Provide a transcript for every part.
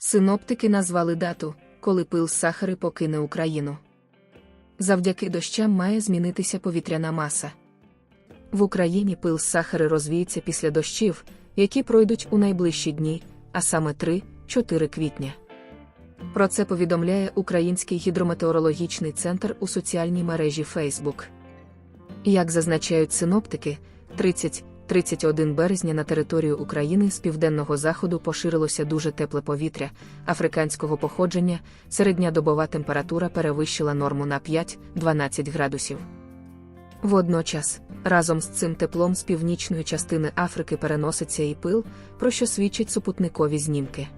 Синоптики назвали дату, коли пил Сахари покине Україну. Завдяки дощам має змінитися повітряна маса. В Україні пил Сахари розвіється після дощів, які пройдуть у найближчі дні, а саме 3-4 квітня. Про це повідомляє Український гідрометеорологічний центр у соціальній мережі Facebook. Як зазначають синоптики, 30-31 березня на територію України з південного заходу поширилося дуже тепле повітря африканського походження, середня добова температура перевищила норму на 5-12 градусів. Водночас, разом з цим теплом з північної частини Африки переноситься і пил, про що свідчать супутникові знімки.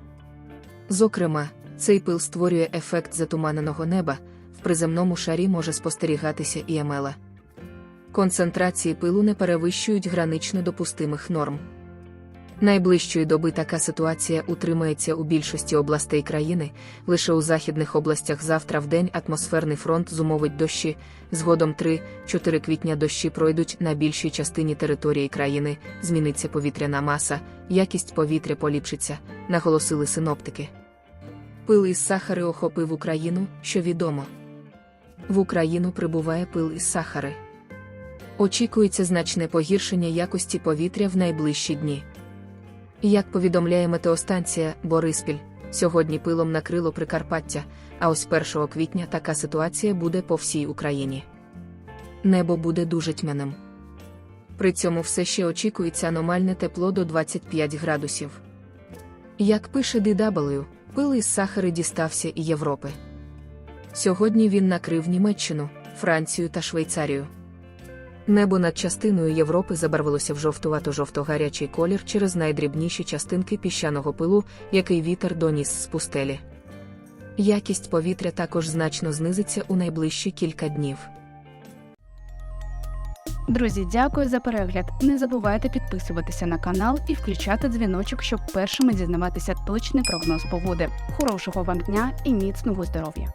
Зокрема, цей пил створює ефект затуманеного неба, в приземному шарі може спостерігатися і амела. Концентрації пилу не перевищують гранично допустимих норм. Найближчої доби така ситуація утримається у більшості областей країни, лише у західних областях завтра в день атмосферний фронт зумовить дощі, згодом 3-4 квітня дощі пройдуть на більшій частині території країни, зміниться повітряна маса, якість повітря поліпшиться, наголосили синоптики. Пил із Сахари охопив Україну, що відомо. В Україну прибуває пил із Сахари. Очікується значне погіршення якості повітря в найближчі дні. Як повідомляє метеостанція Бориспіль, сьогодні пилом накрило Прикарпаття, а ось 1 квітня така ситуація буде по всій Україні. Небо буде дуже тьмяним. При цьому все ще очікується аномальне тепло до 25 градусів. Як пише DW, пил із Сахари дістався і Європи. Сьогодні він накрив Німеччину, Францію та Швейцарію. Небо над частиною Європи забарвилося в жовтувато-жовто-гарячий колір через найдрібніші частинки піщаного пилу, який вітер доніс з пустелі. Якість повітря також значно знизиться у найближчі кілька днів. Друзі, дякую за перегляд. Не забувайте підписуватися на канал і включати дзвіночок, щоб першими дізнаватися точний прогноз погоди. Хорошого вам дня і міцного здоров'я!